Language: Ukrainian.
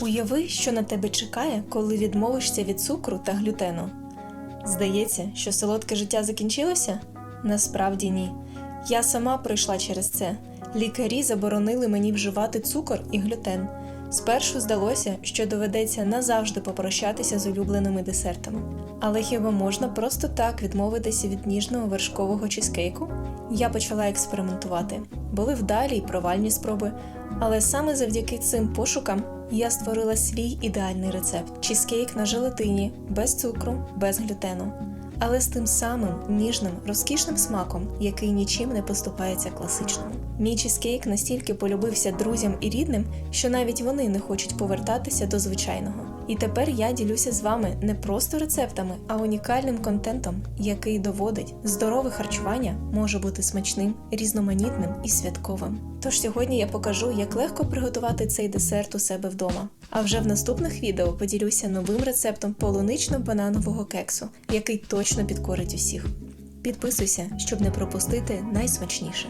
Уяви, що на тебе чекає, коли відмовишся від цукру та глютену. Здається, що солодке життя закінчилося? Насправді ні. Я сама пройшла через це. Лікарі заборонили мені вживати цукор і глютен. Спершу здалося, що доведеться назавжди попрощатися з улюбленими десертами. Але хіба можна просто так відмовитися від ніжного вершкового чизкейку? Я почала експериментувати. Були вдалі й провальні спроби, але саме завдяки цим пошукам я створила свій ідеальний рецепт: чизкейк на желатині, без цукру, без глютену. Але з тим самим ніжним, розкішним смаком, який нічим не поступається класичному. Мій чизкейк настільки полюбився друзям і рідним, що навіть вони не хочуть повертатися до звичайного. І тепер я ділюся з вами не просто рецептами, а унікальним контентом, який доводить, здорове харчування може бути смачним, різноманітним і святковим. Тож сьогодні я покажу, як легко приготувати цей десерт у себе вдома. А вже в наступних відео поділюся новим рецептом полунично-бананового кексу, який точно підкорить усіх. Підписуйся, щоб не пропустити найсмачніше.